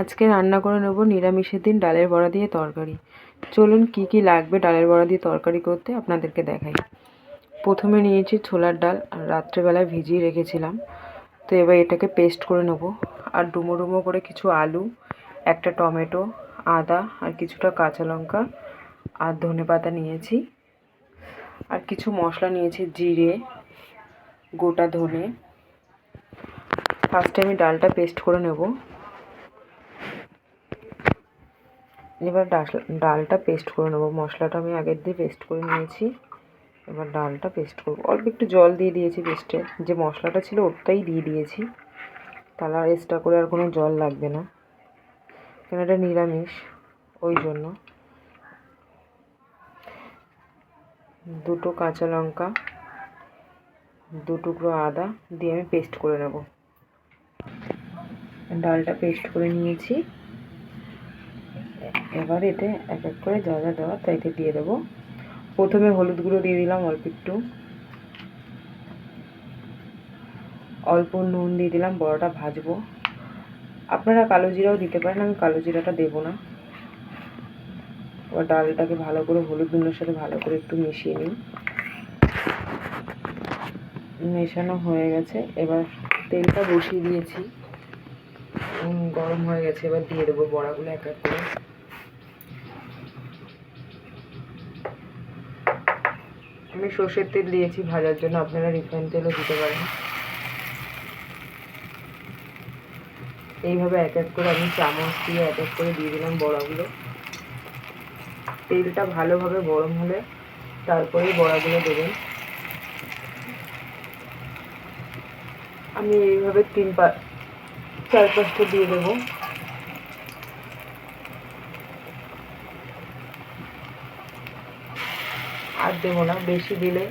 আজকে রান্না করে নেব নিরামিষের দিন ডালের বড়া দিয়ে তরকারি। চলুন কি কি লাগবে ডালের বড়া দিয়ে তরকারি করতে আপনাদেরকে দেখাই। প্রথমে নিয়েছি ছোলার ডাল আর রাত্রেবেলায় ভিজিয়ে রেখেছিলাম। তো এবার এটাকে পেস্ট করে নেব। আর ডুমো ডুমো করে কিছু আলু, একটা টমেটো, আদা আর কিছুটা কাঁচা লঙ্কা আর ধনে পাতা নিয়েছি। আর কিছু মশলা নিয়েছি, জিরে, গোটা ধনে। ফার্স্টে আমি ডালটা পেস্ট করে নেব। এবার ডালটা পেস্ট করে নেব। মশলাটা আমি আগের দিয়ে পেস্ট করে নিয়েছি। এবার ডালটা পেস্ট করব। অল্প একটু জল দিয়ে দিয়েছি পেস্টে যে মশলাটা ছিল ওটাই দিয়ে দিয়েছি। তাহলে আর এক্সট্রা করে আর কোনো জল লাগবে না। কেন এটা নিরামিষ, ওই জন্য। দুটো কাঁচা লঙ্কা, দু টুকরো আদা দিয়ে আমি পেস্ট করে নেব। ডালটা পেস্ট করে নিয়েছি। এবার এতে এক এক করে যা যা দেওয়া তাইতে দিয়ে দেবো। প্রথমে হলুদ গুঁড়ো দিয়ে দিলাম অল্প একটু। অল্প নুন দিয়ে দিলাম, বড়াটা ভাজবো। আপনারা কালো জিরাও দিতে পারেন, আমি কালো জিরাটা দেবো না। এবার ডালটাকে ভালো করে হলুদ নুনের সাথে ভালো করে একটু মিশিয়ে নিই। মেশানো হয়ে গেছে। এবার তেলটা বসিয়ে দিয়েছি। গরম হয়ে গেছে, এবার দিয়ে দেবো বড়াগুলো এক এক করে। আমি সর্ষের তেল দিয়েছি ভাজার জন্য, আপনারা রিফাইন তেলও দিতে পারেন। এইভাবে এক এক করে আমি চামচ দিয়ে এক এক করে দিয়ে দিলাম বড়াগুলো। তেলটা ভালোভাবে গরম হলে তারপরেই বড়াগুলো দেবেন। আমি এইভাবে তিন পা, চার পাঁচটা দিয়ে দেবো। আর দেবো না, বেশি দিলে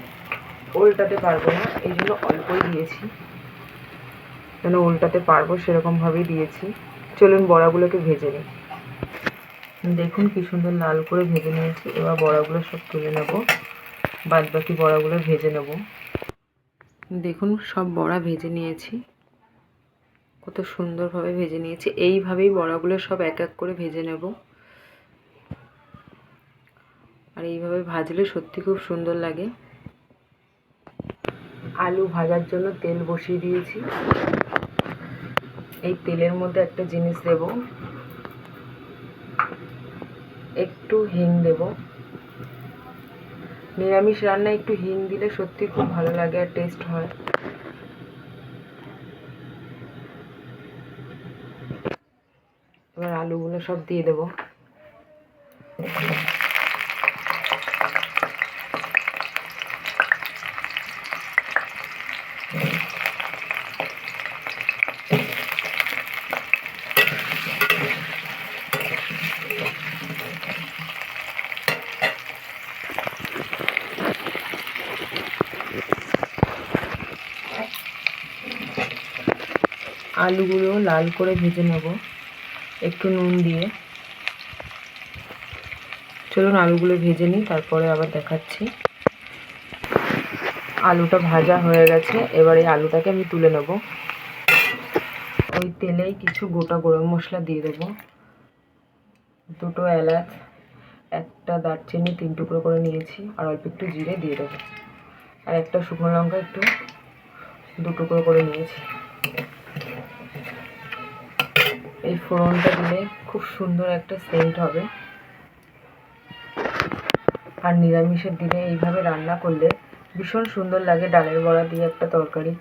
উল্টাতে পারব না, এই জন্য অল্পই দিয়েছি। যেন উল্টাতে পারব, সেরকমভাবেই দিয়েছি। চলুন বড়াগুলোকে ভেজে নিই। দেখুন কি সুন্দর লাল করে ভেজে নিয়েছি, এবার বড়াগুলো সব তুলে নেব। বাদ বাকি বড়াগুলো ভেজে নেব। দেখুন, সব বড়া ভেজে নিয়েছি। কত সুন্দরভাবে ভেজে নিয়েছি। এইভাবেই বড়াগুলো সব এক এক করে ভেজে নেব। আর এইভাবে ভাজলে সত্যি খুব সুন্দর লাগে। আলু ভাজার জন্য তেল বসিয়ে দিয়েছি। এই তেলের মধ্যে একটা জিনিস দেব। একটু হিং দেব। নিরামিষ রান্নায় একটু হিং দিলে সত্যি খুব ভালো লাগে আর টেস্ট হয়। এবার আলুগুলো সব দিয়ে দেবো। আলুগুলো লাল করে ভেজে নেব। একটু নুন দিয়ে। চলুন আলুগুলো ভেজে নিই, তারপরে আবার দেখাচ্ছি। আলুটা ভাজা হয়ে গেছে, এবার এই আলুটাকে আমি তুলে নেব। ওই তেলেই কিছু গোটা গরম মশলা দিয়ে দেবো। দুটো এলাচ, একটা দারচিনি, তিন টুকরো করে নিয়েছি, আর অল্প একটু জিরে দিয়ে দেবো। আর একটা শুকনো লঙ্কা একটু, দু টুকরো করে নিয়েছি। এই ফোড়নটা দিলে খুব সুন্দর একটা সেন্ট হবে। আর নিরামিষের দিনে এইভাবে রান্না করলে ভীষণ সুন্দর লাগে ডালের বড়া দিয়ে একটা তরকারি।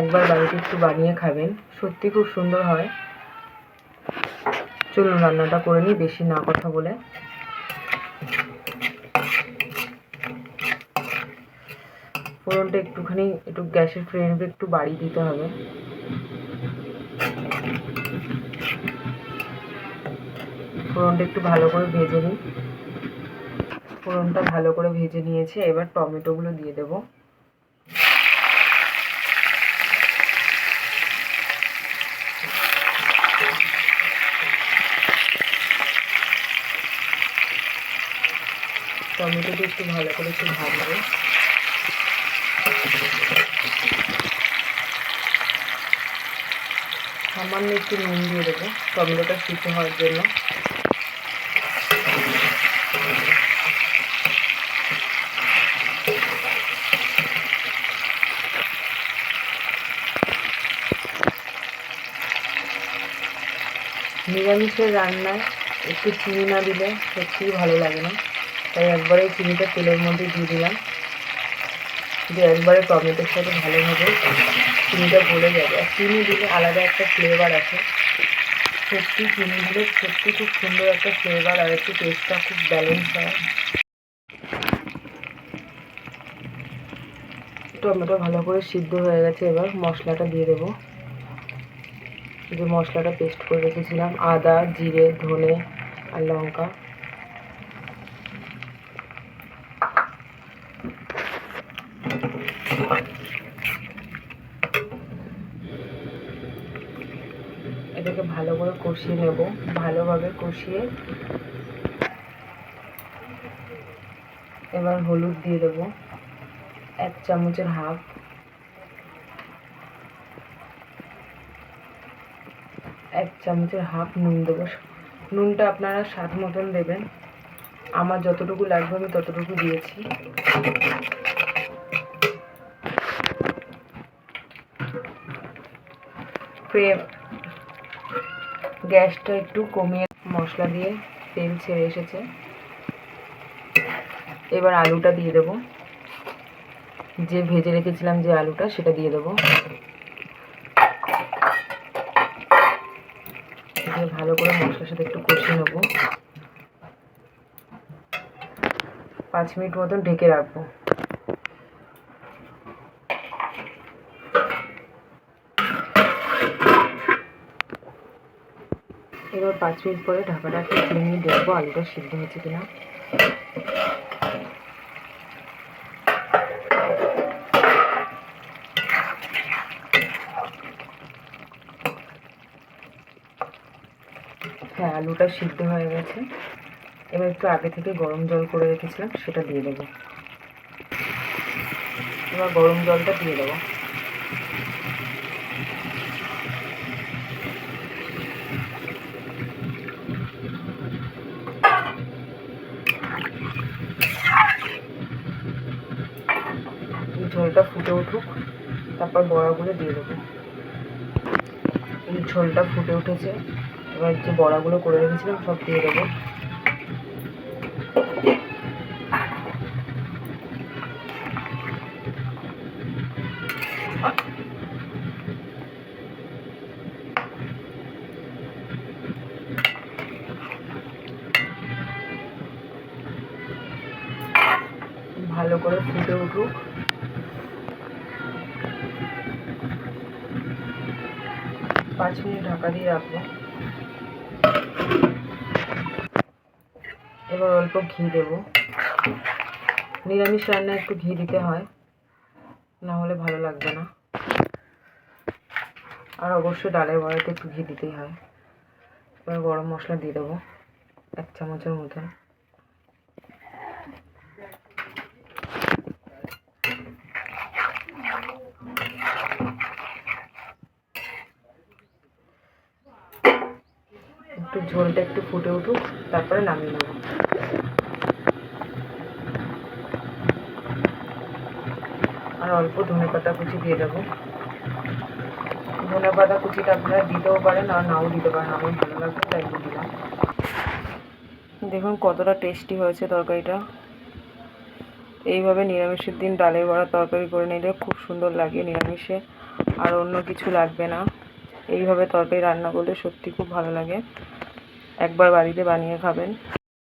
একবার বাড়িতে একটু বানিয়ে খাবেন, সত্যি খুব সুন্দর হয়। চলুন রান্নাটা করে নিই, বেশি না কথা বলে। ফোড়নটা একটুখানি একটু গ্যাসের ফ্লেমটা একটু বাড়িয়ে দিতে হবে। ফোড়নটা একটু ভালো করে ভেজে নিই। ফোড়নটা ভালো করে ভেজে নিয়েছি, এবার টমেটোগুলো দিয়ে দেবো। টমেটোটা একটু ভালো করে একটু ভাজবো। সামান্য একটু নুন দিয়ে দেবো, টমেটোটা সিদ্ধ হওয়ার জন্য। নিরামিষের রান্নায় একটু চিনি না দিলে সত্যিই ভালো লাগে না। তাই একবারে চিনিটা তেলের মধ্যে দিয়ে দিলাম। দিয়ে একবারে টমেটোর সাথে ভালোভাবে চিনিটা গলে যাবে। আর চিনি দিলে আলাদা একটা ফ্লেভার আছে সত্যি চিনি দিলে সত্যি খুব সুন্দর একটা ফ্লেভার আর একটু টেস্টটা খুব ব্যালেন্স হয়। টমেটো ভালো করে সিদ্ধ হয়ে গেছে, এবার মশলাটা দিয়ে দেবো। যে মশলাটা পেস্ট করে রেখেছিলাম। আদা, জিরে, ধনে আর লঙ্কা। এটাকে ভালো করে কষিয়ে নেব। ভালোভাবে কষিয়ে এবার হলুদ দিয়ে দেবো। এক চামচের হাফ এক চামচের হাফ নুন দেবো। নুনটা আপনারা স্বাদ মতন দেবেন। আমার যতটুকু লাগবে আমি ততটুকু দিয়েছি। গ্যাসটা একটু কমিয়ে মশলা দিয়ে তেল ছেড়ে এসেছে। এবার আলুটা দিয়ে দেবো। যে ভেজে রেখেছিলাম যে আলুটা, সেটা দিয়ে দেবো দিয়ে ভালো করে মশলার সাথে একটু কষিয়ে নেব। পাঁচ মিনিট মতন ঢেকে রাখব। এবার পাঁচ মিনিট পরে ঢাকাটা একটু দেখব আলুটা সিদ্ধ হচ্ছে কিনা হ্যাঁ আলুটা সিদ্ধ হয়ে গেছে। এবার একটু আগে থেকে গরম জল করে রেখেছিলাম, সেটা দিয়ে দেবো। এবার গরম জলটা দিয়ে দেবো। ঝোলটা ফুটে উঠুক, তারপর বড়াগুলো দিয়ে দেবো। এই ঝোলটা ফুটে উঠেছে। এবার যে বড়াগুলো করে রেখেছিলাম, সব দিয়ে দেবো। ভালো করে ফুটে উঠুক। পাঁচ মিনিট ঢাকা দিয়ে রাখব। এবার অল্প ঘি দেবো। নিরামিষ রান্নায় একটু ঘি দিতে হয়, না হলে ভালো লাগবে না। আর অবশ্যই ডালের বড়াতে একটু ঘি দিতেই হয়। এবার গরম মশলা দিয়ে দেবো, এক চামচের মতন। একটু ঝোলটা একটু ফুটে উঠুক, তারপরে নামিয়ে নেব। আর অল্প ধনে পাতা কুচি দিয়ে দেবো। ধনে পাতা কুচিটা আপনারা দিতেও পারেন আর নাও দিতে পারেন, আমার ভালো লাগবে তাই দিলাম। দেখুন কতটা টেস্টি হয়েছে তরকারিটা। এইভাবে নিরামিষের দিন ডালের বড়া তরকারি করে নিলে খুব সুন্দর লাগে নিরামিষে, আর অন্য কিছু লাগবে না। এইভাবে তরকারি রান্না করলে সত্যি খুব ভালো লাগে। একবার বাড়িতে বানিয়ে খাবেন।